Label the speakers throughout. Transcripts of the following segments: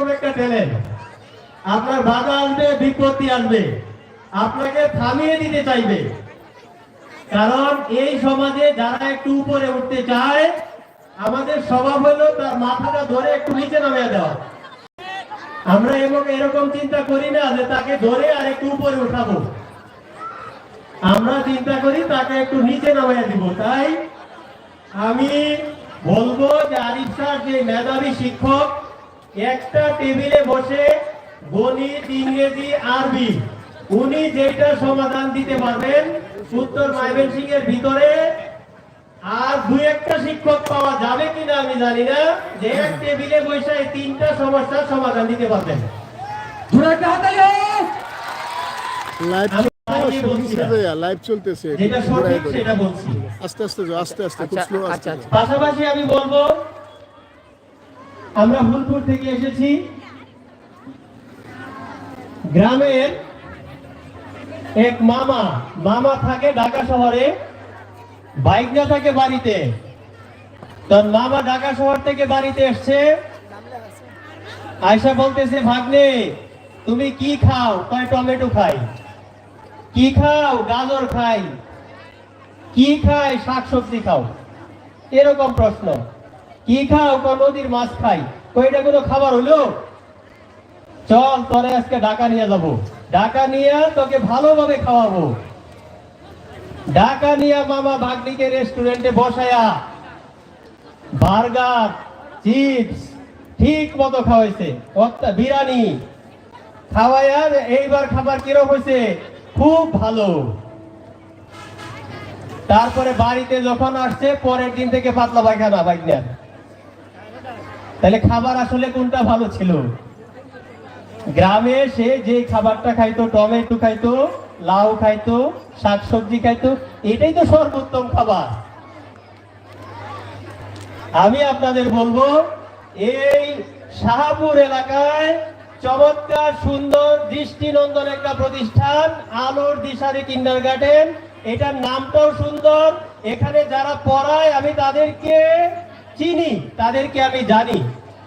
Speaker 1: এরকম একটা ট্যালেন্ট আপনার বাধা আসবে, বিপত্তি আসবে। আপনাকে থামিয়ে দিতে চাইবে। কারণ এই সমাজে যারা একটু উপরে উঠতে চায়, আমাদের স্বভাব হলো তার মাথাটা ধরে একটু নিচে নামিয়ে দেওয়া। আমরা এবং এরকম চিন্তা করি না যে তাকে ধরে আর একটু উপরে উঠাবো। আমরা চিন্তা করি তাকে একটু নিচে নামিয়ে দিব। তাই আমি বলব যে আরিফ স্যার যে মেধাবী শিক্ষক একটা টেবিলে বসে গণিত ইংরেজি আরবি উনি যেটা সমাধান দিতে পারবেন উত্তর মাইবেন সিং এর ভিতরে আর দুই একটা শিক্ষক পাওয়া যাবে কিনা আমি জানি না যে এক টেবিলে বসে এই তিনটা সমস্যার সমাধান দিতে পারবেন
Speaker 2: জোরে একটা হাতালি হোক।
Speaker 3: লাইভ
Speaker 1: আমি
Speaker 3: লাইভ চলতেছে
Speaker 1: যেটা
Speaker 3: ঘোরায়
Speaker 1: সঠিক
Speaker 3: ঘোরায়।
Speaker 1: সেটা বলছি
Speaker 3: আস্তে আস্তে আস্তে আস্তে খুব স্লো আস্তে। যাও।
Speaker 1: পাশাপাশি আমি বলব আমরা ফুলপুর থেকে এসেছি। গ্রামের এক মামা মামা থাকে ঢাকা শহরে বাইক না থাকে বাড়িতে। তার মামা ঢাকা শহর থেকে বাড়িতে এসছে। আয়সা বলতেছে, ভাগ্নে, তুমি কি খাও? কয়, টমেটো খাই। কি খাও? গাজর খাই। কি খাই? শাকসবজি খাও। এরকম প্রশ্ন। কি খাও? কো নদীর মাছ খাই। কই এটা কোনো খাবার হলো? চল, তোরে আজকে ঢাকা নিয়ে যাব। ঢাকা নিয়ে তোকে ভালোভাবে খাওয়াবো। ঢাকা নিয়ে মামা ভাগ্নিকে রেস্টুরেন্টে বসায়া, বার্গার, চিপস, ঠিক মতো খাওয়াইছে। বিরিয়ানি খাওয়াইয়া এইবার খাবার কীরকম হয়েছে? খুব ভালো। তারপরে বাড়িতে যখন আসছে, পরের দিন থেকে পাতলা পায়খানা বাইকনার তাহলে খাবার আসলে কোনটা ভালো ছিল? গ্রামে সে যে খাবারটা খাইতো, টমেটো খাইতো, লাউ খাইতো, শাকসবজি খাইতো, এটাই তো সর্বোত্তম খাবার। আমি আপনাদের বলব, এই শাহপুর এলাকায় চমৎকার, সুন্দর, দৃষ্টিনন্দন একটা প্রতিষ্ঠান, আলোর দিশারি কিন্ডার গার্ডেন এটার নামটাও সুন্দর। এখানে যারা পড়ায়, আমি তাদেরকে চিনি তাদেরকে আমি জানি।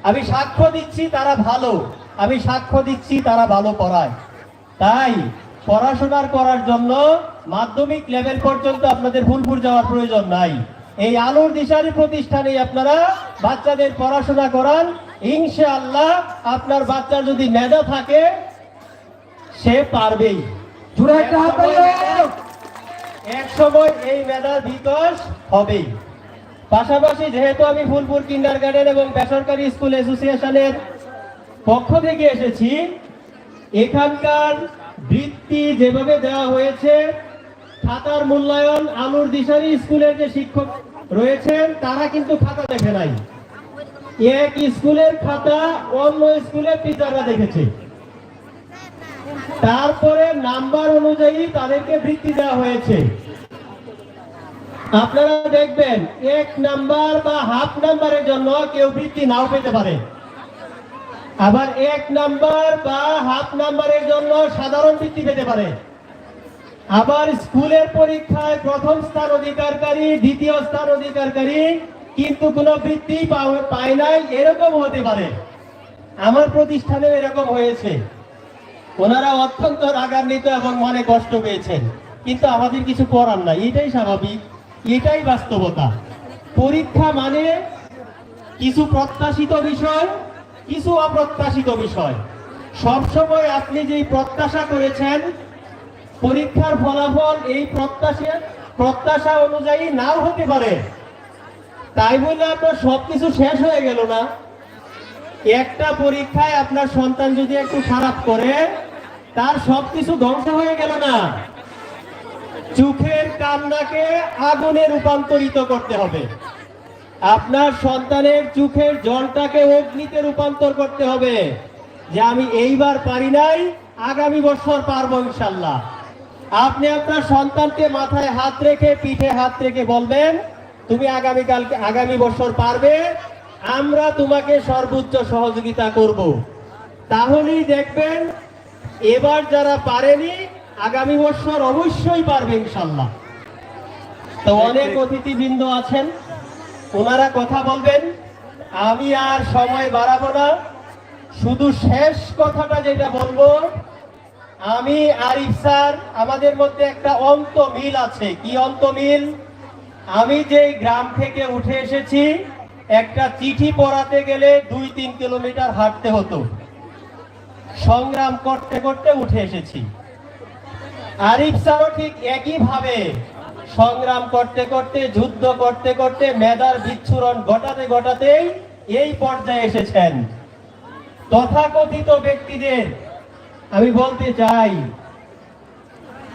Speaker 1: আমি সাক্ষ্য দিচ্ছি তারা ভালো। আমি সাক্ষ্য দিচ্ছি তারা ভালো পড়ায়। তাই পড়াশোনার করার জন্য মাধ্যমিক লেভেল পর্যন্ত আপনাদের ফুলপুর যাওয়ার প্রয়োজন নাই। এই আলোর দিশারি প্রতিষ্ঠানে আপনারা বাচ্চাদের পড়াশোনা করান। ইনশাআল্লাহ আপনার বাচ্চার যদি মেধা থাকে সে পারবেই। এক সময় এই মেধার বিকাশ হবেই। পাশাপাশি যেহেতু আমি ফুলপুর কিন্ডার গার্ডেন এবং বেসরকারি স্কুল অ্যাসোসিয়েশনের পক্ষ থেকে এসেছি, এখানকার বৃত্তি যেভাবে দেওয়া হয়েছে, খাতার মূল্যায়ন আলুর দিশারি স্কুলের যে শিক্ষক রয়েছেন, তারা কিন্তু খাতা দেখে নাই। এক স্কুলের খাতা, অন্য স্কুলের টিচাররা দেখেছে। তারপরে নাম্বার অনুযায়ী তাদেরকে বৃত্তি দেওয়া হয়েছে। আপনারা দেখবেন, এক নাম্বার বা হাফ নাম্বারের জন্য কেউ বৃত্তি নাও পেতে পারে। আবার এক নাম্বার বা হাফ নাম্বারের জন্য সাধারণ বৃত্তি পেতে পারে। আবার স্কুলের পরীক্ষায় প্রথম স্থান অধিকারকারী, দ্বিতীয় স্থান অধিকারকারী কিন্তু কোনো বৃত্তি পায় নাই, এরকম হতে পারে। আমার প্রতিষ্ঠানে এরকম হয়েছে। ওনারা অত্যন্ত রাগান্বিত এবং মনে কষ্ট পেয়েছেন। কিন্তু আমাদের কিছু করার নাই, এটাই স্বাভাবিক। এটাই বাস্তবতা। পরীক্ষা মানে কিছু প্রত্যাশিত বিষয়, কিছু অপ্রত্যাশিত বিষয়। সবসময় আপনি যেই প্রত্যাশা করেছেন, পরীক্ষার ফলাফল এই প্রত্যাশা প্রত্যাশা অনুযায়ী নাও হতে পারে। তাই বলে আপনার সবকিছু শেষ হয়ে গেল না? একটা পরীক্ষায় আপনার সন্তান যদি একটু খারাপ করে, তার সবকিছু ধ্বংস হয়ে গেল না? চোখের কান্নাকে আগুনে রূপান্তরিত করতে হবে। আপনার সন্তানের চোখের জলটাকে অগ্নিতে রূপান্তর করতে হবে, যে আমি এইবার পারি নাই, আগামী বছর পারব ইনশাল্লাহ আপনি আপনার সন্তানকে মাথায় হাত রেখে, পিঠে হাত রেখে বলবেন, তুমি আগামীকালকে আগামী বছর পারবে, আমরা তোমাকে সর্বোচ্চ সহযোগিতা করব। তাহলেই দেখবেন, এবার যারা পারেনি আগামী বছর অবশ্যই পারবে ইনশাল্লাহ তো অনেক অতিথিবৃন্দ আছেন ওনারা কথা বলবেন আমি আর সময় বাড়াবো না। শুধু শেষ কথাটা যেটা বলব আমি আরিফ স্যার আমাদের মধ্যে একটা অন্ত মিল আছে। কি অন্ত মিল? আমি যেই গ্রাম থেকে উঠে এসেছি একটা চিঠি পড়াতে গেলে দুই তিন কিলোমিটার হাঁটতে হতো। সংগ্রাম করতে করতে উঠে এসেছি। আরিফ স্যারও ঠিক একইভাবে সংগ্রাম করতে করতে, যুদ্ধ করতে করতে, মেধার বিচ্ছুরণ ঘটাতে ঘটাতেই এই পর্যায়ে এসেছেন। তথাকথিত ব্যক্তিদের আমি বলতে চাই,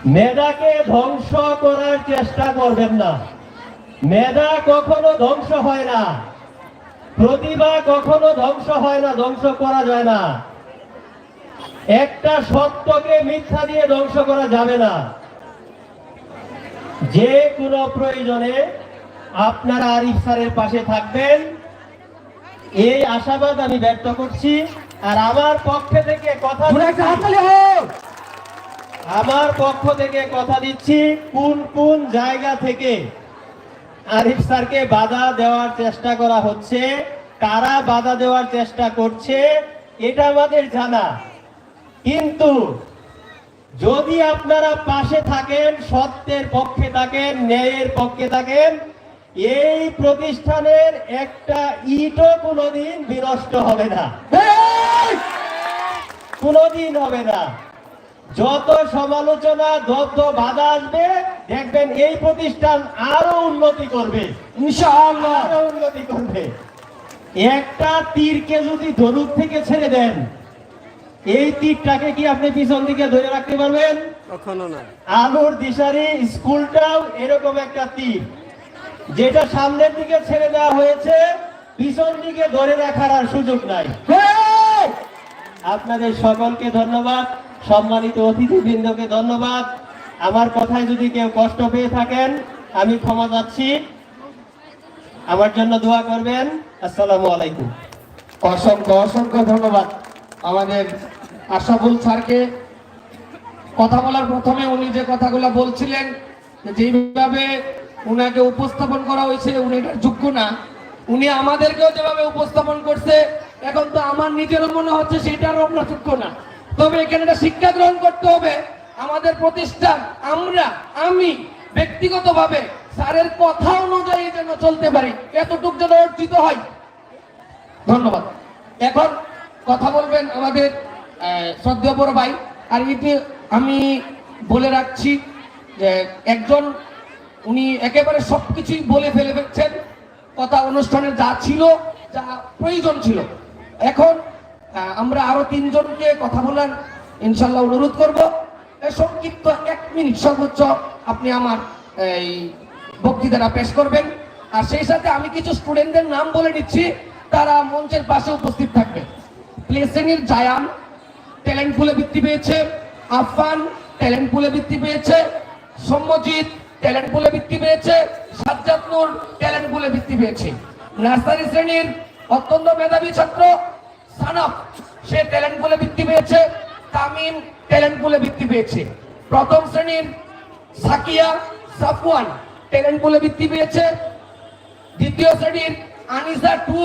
Speaker 1: মেধাকে ধ্বংস করার চেষ্টা করবেন না। মেধা কখনো ধ্বংস হয় না। প্রতিভা কখনো ধ্বংস হয় না, ধ্বংস করা যায় না। একটা সত্যকে মিথ্যা দিয়ে ধ্বংস করা যাবে না। যে কোনো প্রয়োজনে আপনারা আরিফ স্যারের পাশে থাকবেন। এই আশাবাদ আমি ব্যক্ত করছি আর আমার পক্ষ থেকে কথা আমার পক্ষ থেকে কথা দিচ্ছি কোন কোন জায়গা থেকে আরিফ স্যারকে বাধা দেওয়ার চেষ্টা করা হচ্ছে কারা বাধা দেওয়ার চেষ্টা করছে এটা আমাদের জানা। কিন্তু যদি আপনারা পাশে থাকেন সত্যের পক্ষে থাকেন ন্যায়ের পক্ষে থাকেন এই প্রতিষ্ঠানের একটা ইটও কোনোদিন বিনষ্ট হবে না। কোনোদিন হবে না। যত সমালোচনা যত বাধা আসবে দেখবেন এই প্রতিষ্ঠান আরও উন্নতি করবে।
Speaker 2: ইনশাআল্লাহ।
Speaker 1: আরও উন্নতি করবে। একটা তীরকে যদি ধনুক থেকে ছেড়ে দেন এই তীরটাকে কি আপনি পিছন দিকে ধরে রাখতে পারবেন?
Speaker 3: কখনো না।
Speaker 1: আলুর দিশারি স্কুলটাও এরকম একটা তীর। যেটা সামনের দিকে ছেড়ে দেওয়া হয়েছে পিছন দিকে ধরে রাখার আর সুযোগ নাই। আপনাদের সকলকে ধন্যবাদ। সম্মানিত অতিথিবৃন্দকে ধন্যবাদ। আমার কথায় যদি কেউ কষ্ট পেয়ে থাকেন আমি ক্ষমা চাচ্ছি। আমার জন্য দোয়া করবেন। আসসালামু আলাইকুম।
Speaker 2: অসংখ্য অসংখ্য ধন্যবাদ। আমাদের আশাফুল স্যারকে কথা বলার প্রথমে উনি যে কথাগুলো বলছিলেন যেভাবে উনাকে উপস্থাপন করা হয়েছে, উনি এটার যোগ্য না। উনি আমাদেরকেও যেভাবে উপস্থাপন করছে, এখন তো আমার নিজেরও মনে হচ্ছে সেটারও আমরা যোগ্য না। তবে এখানে একটা শিক্ষা গ্রহণ করতে হবে। আমাদের প্রতিষ্ঠান, আমরা, আমি ব্যক্তিগতভাবে স্যারের কথা অনুযায়ী যেন চলতে পারি, এতটুক যেন অর্জিত হয়। ধন্যবাদ। এখন কথা বলবেন আমাদের শ্রদ্ধেয় বড় ভাই, আর এটি আমি বলে রাখছি যে একজন উনি একেবারে সব কিছুই বলে ফেলে ফেলছেন কথা অনুষ্ঠানের যা ছিল, যা প্রয়োজন ছিল। এখন আমরা আরও তিনজনকে কথা বলার ইনশাল্লাহ অনুরোধ করব। সংক্ষিপ্ত এক মিনিট সর্বোচ্চ আপনি আমার এই বক্তৃতাটা পেশ করবেন। আর সেই সাথে আমি কিছু স্টুডেন্টদের নাম বলে দিচ্ছি, তারা মঞ্চের পাশে উপস্থিত থাকবে। প্লে শ্রেণির জায়ান ট্যালেন্ট পুলে বৃত্তি পেয়েছে। আফান ট্যালেন্ট পুলে বৃত্তি পেয়েছে। সৌম্যজিৎ ট্যালেন্ট পুলে বৃত্তি পেয়েছে। সাজ্জাদ নূর ট্যালেন্ট পুলে বৃত্তি পেয়েছে। নার্সারি শ্রেণির অত্যন্ত মেধাবী ছাত্র সানাফ, সে ট্যালেন্ট পুলে বৃত্তি পেয়েছে। তামিম ট্যালেন্ট পুলে বৃত্তি পেয়েছে। প্রথম শ্রেণির সাকিয়া সাফওয়ান ট্যালেন্ট পুলে বৃত্তি পেয়েছে। দ্বিতীয় শ্রেণির আনিসা টু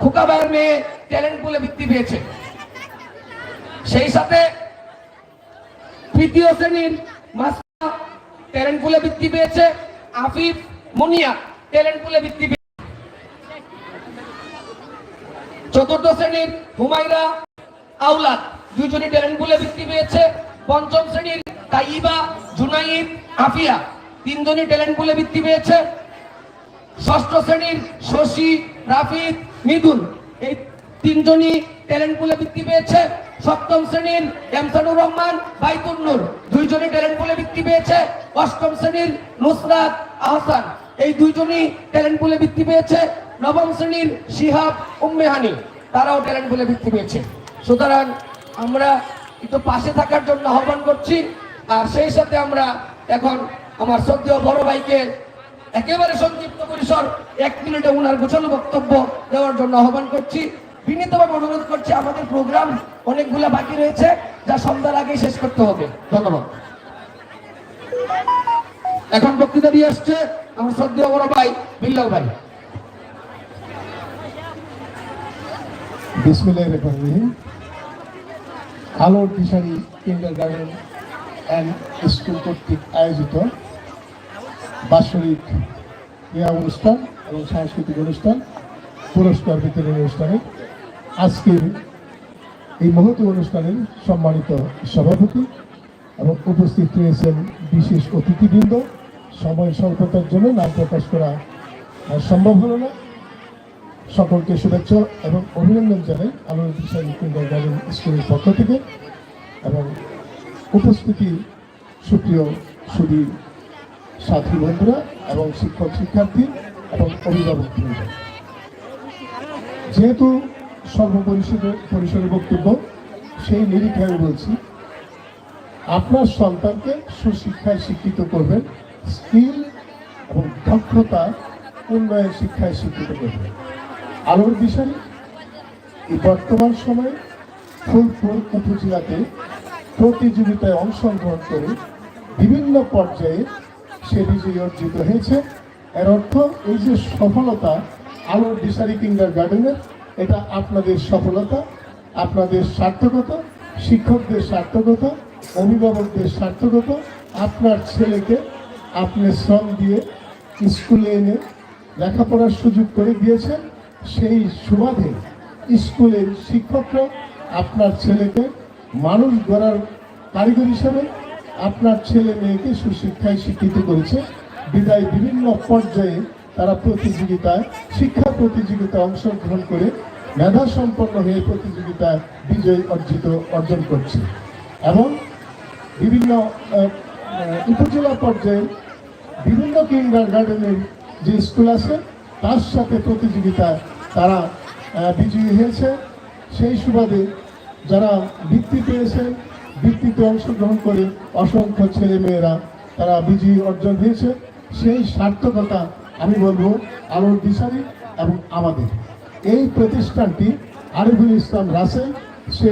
Speaker 2: খোকাবাইয়ের মেয়ে ট্যালেন্ট পুলে বৃত্তি পেয়েছে। সেই সাথে তৃতীয় শ্রেণির মাস্টার ট্যালেন্ট পুলে বৃত্তি পেয়েছে আফিফ মুনিয়া ট্যালেন্ট পুলে বৃত্তি পেয়েছে। চতুর্থ শ্রেণির হুমাইরা আউলাদ দুইজনই ট্যালেন্ট পুলে বৃত্তি পেয়েছে। পঞ্চম শ্রেণির তাইবা জুনাইদ, আফিয়া, তিনজনই ট্যালেন্ট পুলে বৃত্তি পেয়েছে। ষষ্ঠ শ্রেণির শশী রাফিদ মিদুল এই তিনজনই ট্যালেন্ট পুলে বৃত্তি পেয়েছে। সপ্তম শ্রেণির এমসানুর রহমান বাইতুল নূর। দুইজনই ট্যালেন্ট পুলে বৃত্তি পেয়েছে। অষ্টম শ্রেণির নুসরাত আহসান। এই দুইজনই ট্যালেন্ট পুলে বৃত্তি পেয়েছে। নবম শ্রেণির শিহাব উম্মেহানি। তারাও ট্যালেন্ট পুলে বৃত্তি পেয়েছে। সুতরাং আমরা একটু পাশে থাকার জন্য আহ্বান করছি। আর সেই সাথে আমরা এখন আমার শ্রদ্ধেয় বড় ভাইকে একেবারে সংক্ষিপ্ত পরিসর, এক মিনিটে ওনার গোছানো বক্তব্য দেওয়ার জন্য আহ্বান করছি। বিনীতভাবে অনুরোধ করছি, আমাদের প্রোগ্রাম অনেকগুলা বাকি রয়েছে, যা সন্ধ্যার আগেই শেষ করতে হবে। ধন্যবাদ। এখন বক্তৃতা দিয়ে আসছে আমার শ্রদ্ধেয় বড় ভাই, বিল্লাল ভাই।
Speaker 4: বিসমিল্লাহির রহমানির রহিম। আলোর দিশারি কিন্ডার গার্ডেন অ্যান্ড স্কুল কর্তৃক আয়োজিত বাৎসরিক ক্রীড়া অনুষ্ঠান এবং সাংস্কৃতিক অনুষ্ঠান, পুরস্কার বিতরণ অনুষ্ঠানে আজকের এই মহৎ অনুষ্ঠানের সম্মানিত সভাপতি এবং উপস্থিত রয়েছেন বিশেষ অতিথিবৃন্দ। সময় স্বল্পতার জন্য নাম প্রকাশ করা সম্ভব হলো না। সকলকে শুভেচ্ছা এবং অভিনন্দন জানাই কিন্ডার গার্ডেন স্কুলের পক্ষ থেকে এবং উপস্থিতি সুপ্রিয় সুদী সাথী বন্ধুরা এবং শিক্ষক শিক্ষার্থী এবং অভিভাবক যেহেতু পরিসরে বক্তব্য, সেই নিরিখে আমি বলছি, আপনার সন্তানকে সুশিক্ষায় শিক্ষিত করবেন, স্কিল এবং দক্ষতা উন্নয়ন শিক্ষায় শিক্ষিত করবেন। আলোর বিষয় এই বর্তমান সময়ে ফুলপুর উপজেলাতে প্রতিযোগিতায় অংশগ্রহণ করে বিভিন্ন পর্যায়ে সে বিজয়ী অর্জিত হয়েছে। এর অর্থ এই যে সফলতা আলোর দিশারি কিন্ডার গার্ডেনের এটা আপনাদের সফলতা, আপনাদের সার্থকতা, শিক্ষকদের সার্থকতা, অভিভাবকদের সার্থকতা, আপনার ছেলেকে আপনি শ্রম দিয়ে স্কুলে এনে লেখাপড়ার সুযোগ করে দিয়েছেন। সেই সুবাদে স্কুলের শিক্ষকরা আপনার ছেলেকে মানুষ গড়ার কারিগর হিসাবে আপনার ছেলে মেয়েকে সুশিক্ষায় শিক্ষিত করেছে। বিদায় বিভিন্ন পর্যায়ে তারা প্রতিযোগিতায় শিক্ষা প্রতিযোগিতায় অংশগ্রহণ করে মেধা সম্পন্ন হয়ে প্রতিযোগিতায় বিজয় অর্জিত, অর্জন করছে। এবং বিভিন্ন উপজেলা পর্যায়ে বিভিন্ন কিন্ডার গার্ডেনের যে স্কুল আছে, তার সাথে প্রতিযোগিতায় তারা বিজয়ী হয়েছে। সেই সুবাদে যারা বৃত্তি পেয়েছেন বৃত্তিতে অংশগ্রহণ করে অসংখ্য ছেলে মেয়েরা তারা বিজয়ী অর্জন হয়েছে। সেই সার্থকতা আমি বলব আলোর দিশারি। এবং আমাদের। এই প্রতিষ্ঠানটি আরিফুল ইসলাম রাসেল সে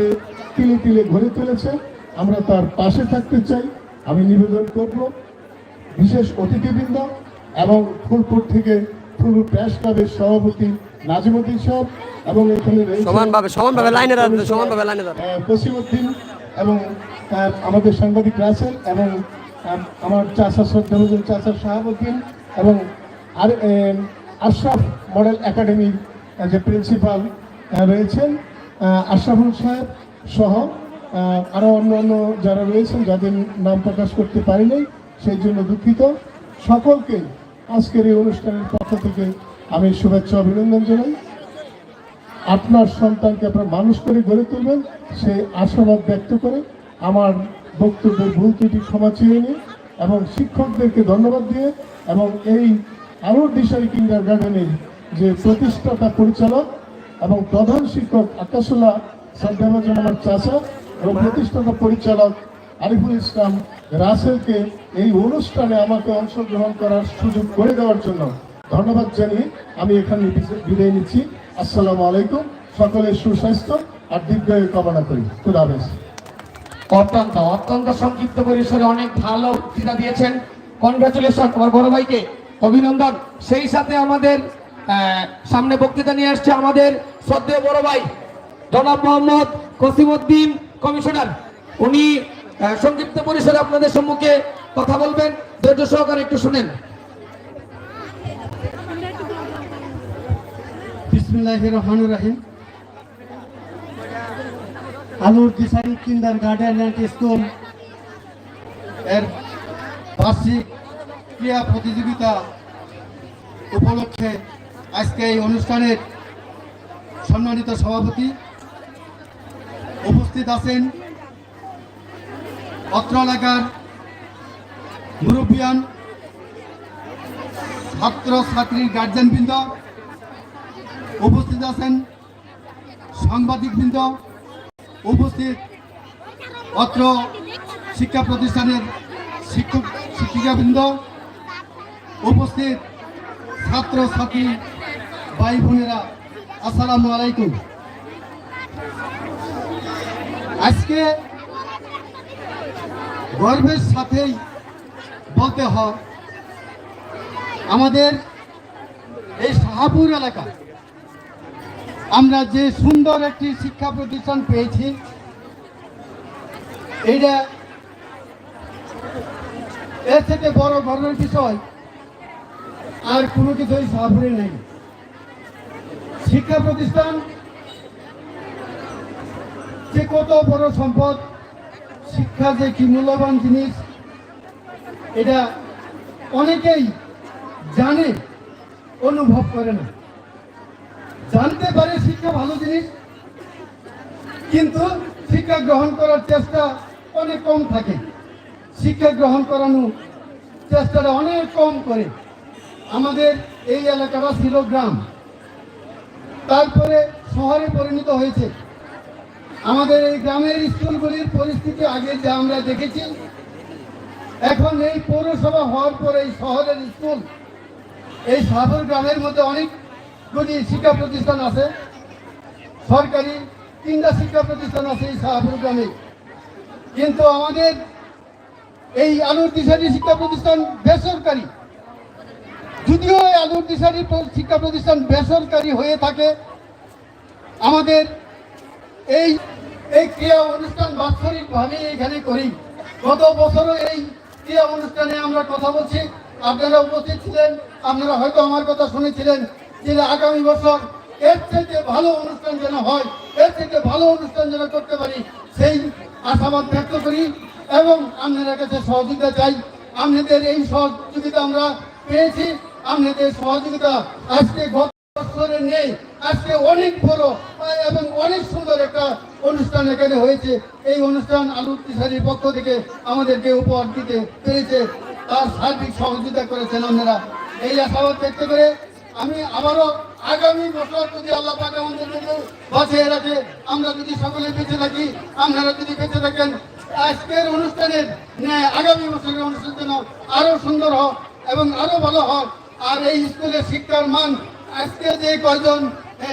Speaker 4: তিলে তিলে গড়ে তুলেছে। আমরা তার পাশে থাকতে চাই। আমি নিবেদন করব বিশেষ অতিথিবৃন্দ এবং ফুলপুর থেকে ফুলপুর প্রেস ক্লাবের সভাপতি নাজিমুদ্দিন সাহেব এবং এখানে
Speaker 5: সমানভাবে সমানভাবে লাইনে দাঁড়াতে সমানভাবে লাইনে দাঁড়াতে
Speaker 4: আহ, এবং আমাদের সাংবাদিক রাসেল এবং আমার চাষা শ্রদ্ধাভোজন চাষা শাহাবুদ্দিন এবং আর আশরাফ মডেল একাডেমির যে প্রিন্সিপাল রয়েছেন। আশরাফুল সাহেব সহ আরও অন্য অন্য যারা রয়েছেন, যাদের নাম প্রকাশ করতে পারি নাই, সেই জন্য দুঃখিত। সকলকে আজকের এই অনুষ্ঠানের পক্ষ থেকে আমি শুভেচ্ছা অভিনন্দন জানাই। আপনার সন্তানকে আপনার মানুষ করে গড়ে তুলবেন সেই আশাবাদ ব্যক্ত করে আমার বক্তব্যের ভুল ত্রুটি ক্ষমা চেয়ে নিয়ে এবং শিক্ষকদেরকে ধন্যবাদ দিয়ে এবং এই আলোর দিশারি কিন্ডার গার্ডেনের যে প্রতিষ্ঠাতা পরিচালক এবং প্রধান শিক্ষক আকাশুল্লাহ আমার চাচা এবং প্রতিষ্ঠাতা পরিচালক আরিফুল ইসলাম রাসেলকে এই অনুষ্ঠানে আমাকে অংশগ্রহণ করার সুযোগ করে দেওয়ার জন্য ধন্যবাদ জানিয়ে আমি এখানে বিদায় নিচ্ছি। আসসালামু আলাইকুম। সকলের সুস্বাস্থ্য আর দীর্ঘায়ু কামনা করি। খুদা হাফেজ।
Speaker 2: অত্যন্ত অত্যন্ত সংক্ষিপ্ত পরিসরে অনেক ভালো বক্তৃতা দিয়েছেন। কনগ্রাচুলেশন আমার বড় ভাইকে। অভিনন্দন। সেই সাথে আমাদের সামনে বক্তৃতা নিয়ে আসছে আমাদের শ্রদ্ধেয় বড় ভাই, জনাব মোহাম্মদ কসিমউদ্দিন কমিশনার। উনি সংক্ষিপ্ত পরিসরে আপনাদের সম্মুখে কথা বলবেন। ধৈর্য সহকারে একটু শুনেন।
Speaker 6: বিসমিল্লাহ রহমান রাহিম। আলুর দিশারি কিন্ডার গার্ডেন স্কুলের বার্ষিক ক্রীড়া প্রতিযোগিতা উপলক্ষে আজকে এই অনুষ্ঠানের সম্মানিত সভাপতি উপস্থিত আছেন অত্র এলাকার মুরব্বিয়ান ছাত্র ছাত্রীর গার্জেনবৃন্দ উপস্থিত আছেন সাংবাদিকবৃন্দ, উপস্থিত অত্র শিক্ষা প্রতিষ্ঠানের শিক্ষক, শিক্ষিকাবৃন্দ উপস্থিত ছাত্র ছাত্রী ভাই বোনেরা আসসালামু আলাইকুম। আজকে গর্বের সাথেই বলতে হয়, আমাদের এই শাহাপুর এলাকা, আমরা যে সুন্দর একটি শিক্ষা প্রতিষ্ঠান পেয়েছি, এইটা এর থেকে বড় গর্বের বিষয় আর কোনো কিছুই সাফরে নেই। শিক্ষা প্রতিষ্ঠান, যে কত বড় সম্পদ, শিক্ষা যে কি মূল্যবান জিনিস, এটা অনেকেই জানে, অনুভব করে না। জানতে পারে শিক্ষা ভালো জিনিস, কিন্তু শিক্ষা গ্রহণ করার চেষ্টা অনেক কম থাকে। শিক্ষা গ্রহণ করানো চেষ্টাটা অনেক কম করে। আমাদের এই এলাকাটা ছিল গ্রাম। তারপরে শহরে পরিণত হয়েছে। আমাদের এই গ্রামের স্কুলগুলির পরিস্থিতি আগে যা আমরা দেখেছি, এখন এই পৌরসভা হওয়ার পরে এই শহরের স্কুল, এই সাগর গ্রামের মধ্যে অনেকগুলি শিক্ষা প্রতিষ্ঠান আছে। সরকারি তিনটা শিক্ষা প্রতিষ্ঠান আছে এই সাহাপুর গ্রামে। কিন্তু আমাদের এই আলুর দিশারি শিক্ষা প্রতিষ্ঠান বেসরকারি। যদিও আলুর দিশারি শিক্ষা প্রতিষ্ঠান বেসরকারি হয়ে থাকে, আমাদের এই এই ক্রিয়া অনুষ্ঠান বাৎসরিকভাবে এখানে করি। গত বছরও এই ক্রিয়া অনুষ্ঠানে আমরা কথা বলছি। আপনারা উপস্থিত ছিলেন, আপনারা হয়তো আমার কথা শুনেছিলেন যে আগামী বছর এর থেকে ভালো অনুষ্ঠান যেন হয়, এর থেকে ভালো অনুষ্ঠান যেন করতে পারি, সেই আশাবাদ ব্যক্ত করি এবং আপনাদের কাছে সহযোগিতা চাই। আপনাদের এই সহযোগিতা আমরা পেয়েছি। আপনাদের সহযোগিতা আজকে গত বছরে নেই। আজকে অনেক বড়, এবং অনেক সুন্দর একটা অনুষ্ঠান এখানে হয়েছে। এই অনুষ্ঠান আলু তিসারির পক্ষ থেকে আমাদেরকে উপহার দিতে পেরেছে। তার সার্বিক সহযোগিতা করেছেন আপনারা এই আশাবাদ ব্যক্ত করে আমি আবারও আগামী বছর যদি আল্লাহ পাক আমাদের বাঁচিয়ে রাখে। আমরা যদি সকলে বেঁচে থাকি, আপনারা যদি বেঁচে থাকেন, আজকের অনুষ্ঠানের আগামী বছরের অনুষ্ঠান যেন আরও সুন্দর হোক এবং আরও ভালো হোক। আর এই স্কুলের শিক্ষার মান আজকে যে কয়জন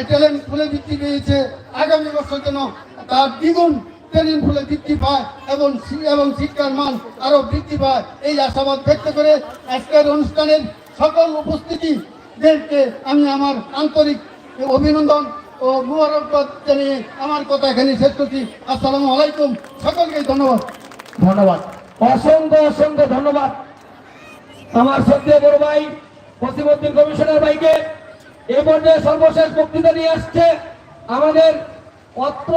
Speaker 6: ট্যালেন্ট ফুলে বৃদ্ধি পেয়েছে, আগামী বছর যেন তার দ্বিগুণ ট্যালেন্ট ফুলে বৃদ্ধি পায় এবং এবং শিক্ষার মান আরও বৃদ্ধি পায়, এই আশাবাদ ব্যক্ত করে আজকের অনুষ্ঠানের সকল উপস্থিতিদেরকে আমি আমার আন্তরিক অভিনন্দন ও মুবারকবাদ জানিয়ে আমার কথা এখানে শেষ করছি। আসসালামু আলাইকুম। সকলকে ধন্যবাদ।
Speaker 2: ধন্যবাদ। অসংখ্য অসংখ্য ধন্যবাদ। আমার শ্রদ্ধেয় বড় ভাই পশ্চিমবঙ্গ কমিশনার ভাইকে এই পর্যায়ে সর্বশেষ বক্তৃতা নিয়ে আসছে আমাদের অত্র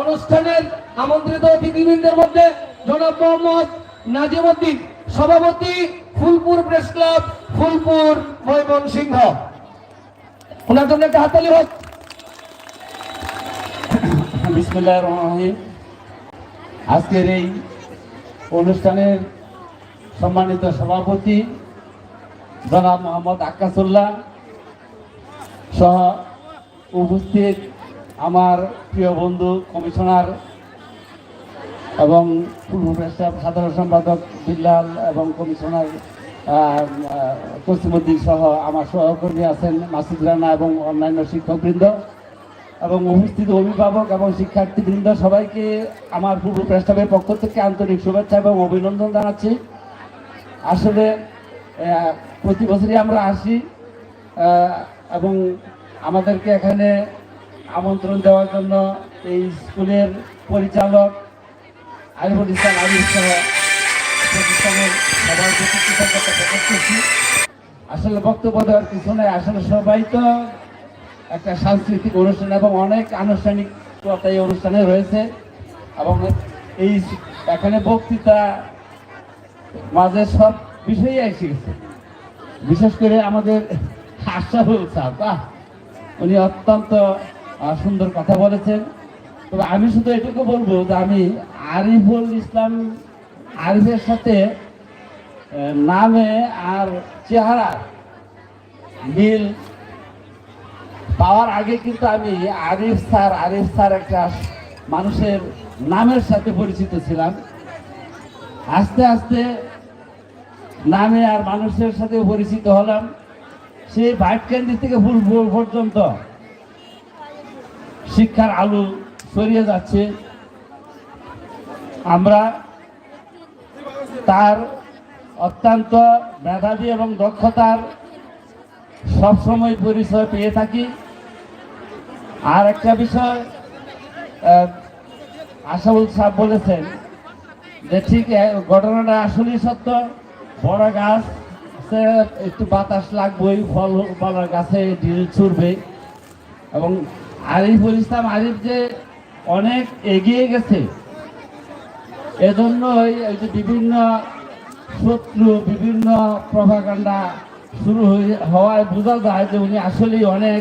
Speaker 2: অনুষ্ঠানের আমন্ত্রিত অতিথিবৃন্দের মধ্যে জনাব মোহাম্মদ নাজিমুদ্দিন সভাপতি ফুলপুর প্রেস ক্লাব, ফুলপুর ময়মনসিংহ। ওনার জন্য একটা হাতালি হোক।
Speaker 7: আজকের এই অনুষ্ঠানের সম্মানিত সভাপতি জনাব মোহাম্মদ আক্কাসুল্লাহ সহ উপস্থিত আমার প্রিয় বন্ধু কমিশনার এবং পূর্ব প্রেসাব সাধারণ সম্পাদক বিল্লাল এবং কমিশনার কসিমুদ্দিন সহ আমার সহকর্মী আছেন মাসুদ রানা এবং অন্যান্য শিক্ষকবৃন্দ এবং উপস্থিত অভিভাবক এবং শিক্ষার্থীবৃন্দ সবাইকে আমার পূর্ব প্রস্তাবের পক্ষ থেকে আন্তরিক শুভেচ্ছা এবং অভিনন্দন জানাচ্ছি। আসলে প্রতি বছরই আমরা আসি এবং আমাদেরকে এখানে আমন্ত্রণ দেওয়ার জন্য এই স্কুলের পরিচালক আরিফুল ইসলাম আরিফ সহ প্রতিষ্ঠানের সবার প্রতি কৃতজ্ঞতা প্রকাশ করছি। আসলে বক্তব্য দেওয়ার কিছু নাই আসলে সবাই তো একটা সাংস্কৃতিক অনুষ্ঠান এবং অনেক আনুষ্ঠানিকতা এই অনুষ্ঠানে রয়েছে এবং এই এখানে বক্তৃতা মাঝে সব বিষয়ই এসে গেছে। বিশেষ করে আমাদের আশাফুল স্যার, বাহ! উনি অত্যন্ত সুন্দর কথা বলেছেন। তবে আমি শুধু এটুকু বলব যে আমি আরিফুল ইসলাম, আরিফের সাথে নামে আর চেহারা মিল পাওয়ার আগে কিন্তু আমি আরিফ স্যার আরিফ স্যার একটা মানুষের নামের সাথে পরিচিত ছিলাম। আস্তে আস্তে নামে আর মানুষের সাথে পরিচিত হলাম সেই ভাটকান্দি থেকে ফুলপুর পর্যন্ত। শিক্ষার আলো ছড়িয়ে যাচ্ছে। আমরা তার অত্যন্ত মেধাবী এবং দক্ষতার সবসময় পরিচয় পেয়ে থাকি। আর একটা বিষয় আশাউল সাহেব বলেছেন যে ঠিক ঘটনাটা আসলেই সত্য। বড় গাছ একটু বাতাস লাগবেই, ফল বড় গাছে ডিল ছুটবে এবং আরিফুল ইসলাম, আরিফ যে অনেক এগিয়ে গেছে এজন্যই এই যে বিভিন্ন শত্রু, বিভিন্ন প্রভাকাণ্ডা শুরু হয়ে, হওয়ায় বোঝা যায় যে উনি আসলেই অনেক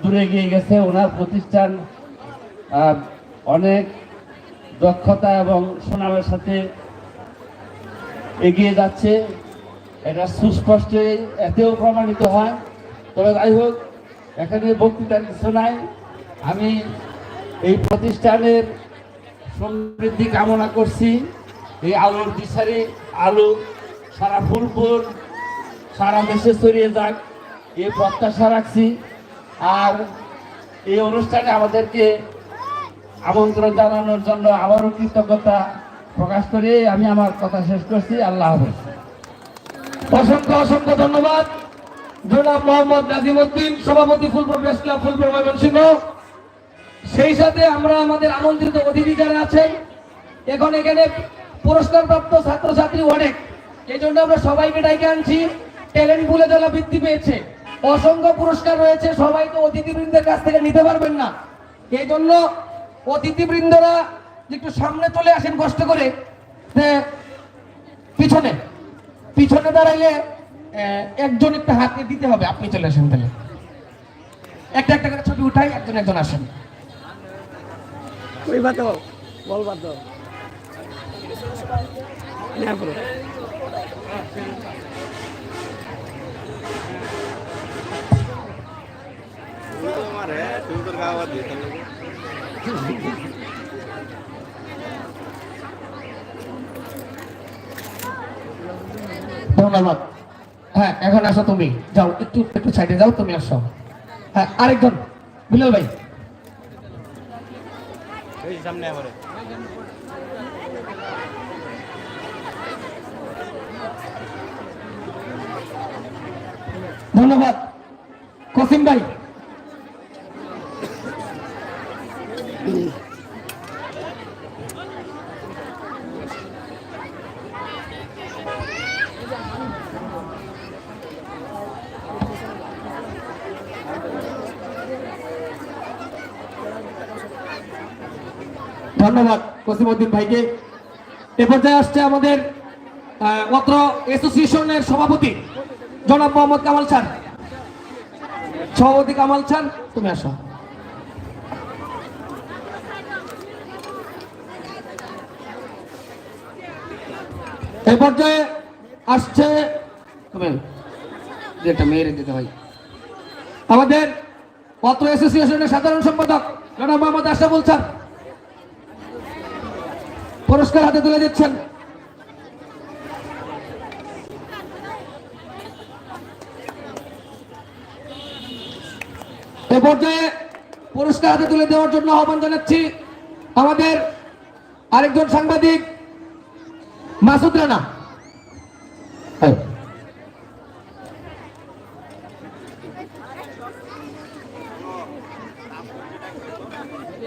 Speaker 7: দূরে এগিয়ে গেছে। ওনার প্রতিষ্ঠান অনেক দক্ষতা এবং সুনামের সাথে এগিয়ে যাচ্ছে। এটা সুস্পষ্ট, এতেও প্রমাণিত হয়। তবে যাই হোক, এখানে বক্তৃতার কিছু নাই। আমি এই প্রতিষ্ঠানের সমৃদ্ধি কামনা করছি। এই আলুর দিশারি, আলু, সারা ফুলপুর সারা দেশে ছড়িয়ে যাক, এই প্রত্যাশা রাখছি। আর এই অনুষ্ঠানে আমাদেরকে আমন্ত্রণ জানানোর জন্য আবারও কৃতজ্ঞতা প্রকাশ করে আমি আমার কথা শেষ করছি, আল্লাহ হাফেজ।
Speaker 2: অসংখ্য অসংখ্য ধন্যবাদ। জনাব মোহাম্মদ নাজিমুদ্দিন সভাপতি ফুলপুর প্রেস ফুলপুর ময়মনসিংহ। সেই সাথে আমরা আমাদের আমন্ত্রিত অতিথি যারা আছেন, এখন এখানে পুরস্কার প্রাপ্ত ছাত্রছাত্রী অনেক। এই জন্য আমরা সবাইকে ডাইকে আনছি। ট্যালেন্ট পুলে যারা বৃদ্ধি পেয়েছে, অসংখ্য পুরস্কার রয়েছে, সবাই তো অতিথিবৃন্দের কাছ থেকে নিতে পারবেন না। এই জন্য অতিথিবৃন্দরা একটু সামনে চলে আসেন কষ্ট করে। পিছনে পিছনে দাঁড়াইলে আহ, একজন একটা হাতে দিতে হবে। আপনি চলে আসেন তাহলে। একটা একটা করে ছবি উঠাই একজন একজন আসেন।
Speaker 5: ওই বাদ দাও বল বাদ দাও না করো
Speaker 2: ধন্যবাদ। হ্যাঁ এখন আসো তুমি। যাও একটু একটু সাইডে যাও তুমি আসো। হ্যাঁ আরেকজন। বিলাল ভাই। ধন্যবাদ। কসিম ভাই। ধন্যবাদ কসিমউদ্দিন ভাইকে। এ পর্যায়ে আসছে আমাদের অত্র অ্যাসোসিয়েশনের সভাপতি জনাব মোহাম্মদ কামাল খান সভাপতি কামাল খান তুমি আসো। এ পর্যায়ে আসছে যেটা মেয়েরে দিতে ভাই আমাদের অত্র অ্যাসোসিয়েশনের সাধারণ সম্পাদক জনাব মোহাম্মদ আশরাফুল স্যার। পুরস্কার হাতে তুলে দিচ্ছেন এ পর্যায়ে পুরস্কার হাতে তুলে দেওয়ার জন্য আহ্বান জানাচ্ছি আমাদের আরেকজন সাংবাদিক, মাসুদ রানা।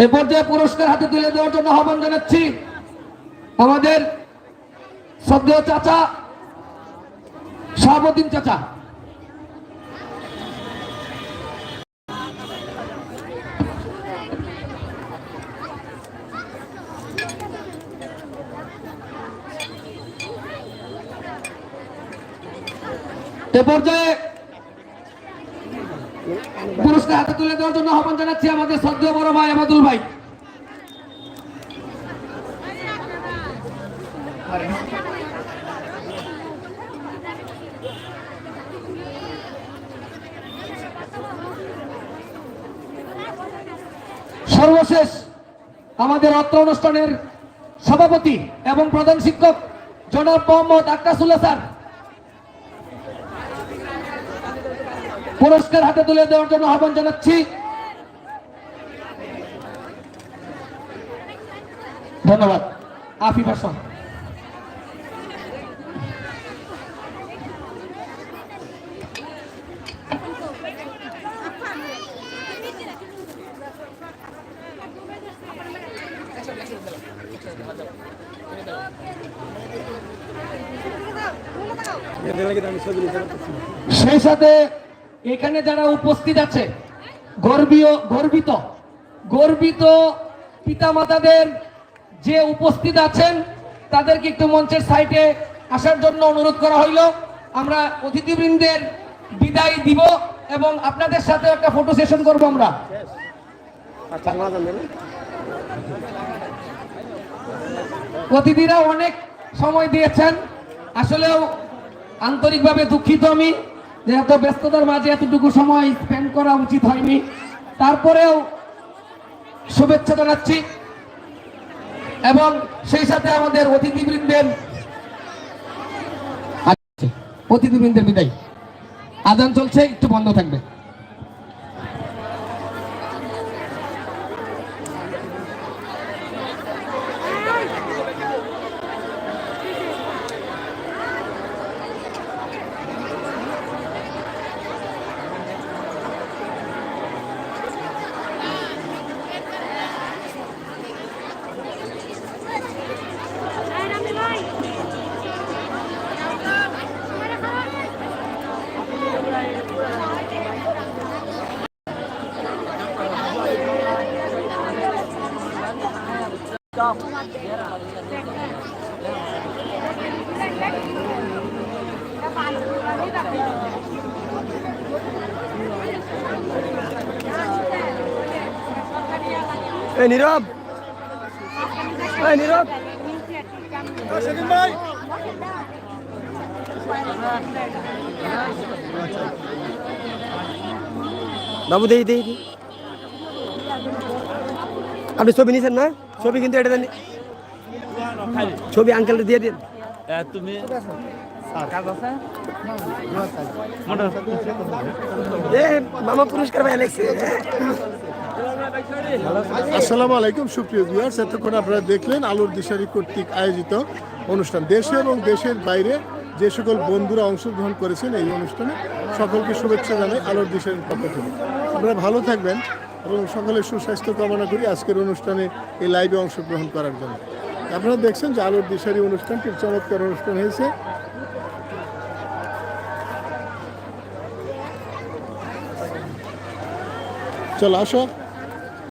Speaker 2: এ পর্যায়ে পুরস্কার হাতে তুলে দেওয়ার জন্য আহ্বান জানাচ্ছি আমাদের শ্রদ্ধেয় চাচা, শাহাবুদ্দিন চাচা। এ পর্যায়ে পুরস্কার হাতে তুলে দেওয়ার জন্য আহ্বান জানাচ্ছি আমাদের শ্রদ্ধেয় বড় ভাই আমাদুল ভাই। সর্বশেষ আমাদের অত্র অনুষ্ঠানের সভাপতি এবং প্রধান শিক্ষক জনাব মোহাম্মদ আক্কাসুল্লাহ স্যার। পুরস্কার হাতে তুলে দেওয়ার জন্য আহ্বান জানাচ্ছি। ধন্যবাদ। আফিফ হাসান। সেই সাথে এখানে যারা উপস্থিত আছে গর্বীয় গর্বিত গর্বিত পিতামাতাদের যে উপস্থিত আছেন তাদেরকে একটু মঞ্চের সাইটে আসার জন্য অনুরোধ করা হইল। আমরা অতিথিবৃন্দের বিদায় দিব এবং আপনাদের সাথে একটা ফটো সেশন করব আমরা। অতিথিরা অনেক সময় দিয়েছেন। আসলেও আন্তরিকভাবে দুঃখিত আমি। এত ব্যস্ততার মাঝে এতটুকু সময় স্পেন্ড করা উচিত হয়নি তারপরেও শুভেচ্ছা জানাচ্ছি। এবং সেই সাথে আমাদের অতিথিবৃন্দের আচ্ছা, অতিথিবৃন্দের বিদায়। আদান চলছে একটু বন্ধ থাকবে।
Speaker 5: এই নীরব। এই নীরব। বাবু দেই দেই। আপনি ছবি নিয়েছেন না? ছবি কিন্তু এটা ছবি আঙ্কেল দিয়ে দিন।
Speaker 7: তুমি?
Speaker 5: মামা পুরস্কার পাই লেগছে
Speaker 4: আসসালামু আলাইকুম, সুপ্রিয় ভিউয়ার্স এতক্ষণ আপনারা দেখলেন আলোর দিশারি কর্তৃক আয়োজিত অনুষ্ঠান। দেশে এবং দেশের বাইরে যে সকল বন্ধুরা অংশগ্রহণ করেছেন এই অনুষ্ঠানে সকলকে শুভেচ্ছা জানাই আলোর দিশারির পক্ষ থেকে। আপনারা ভালো থাকবেন এবং সকলের সুস্বাস্থ্য কামনা করি আজকের অনুষ্ঠানে এই লাইভে অংশগ্রহণ করার জন্য। আপনারা দেখছেন যে আলোর দিশারি অনুষ্ঠানটি চমৎকার অনুষ্ঠান হয়েছে। চলো, আসো।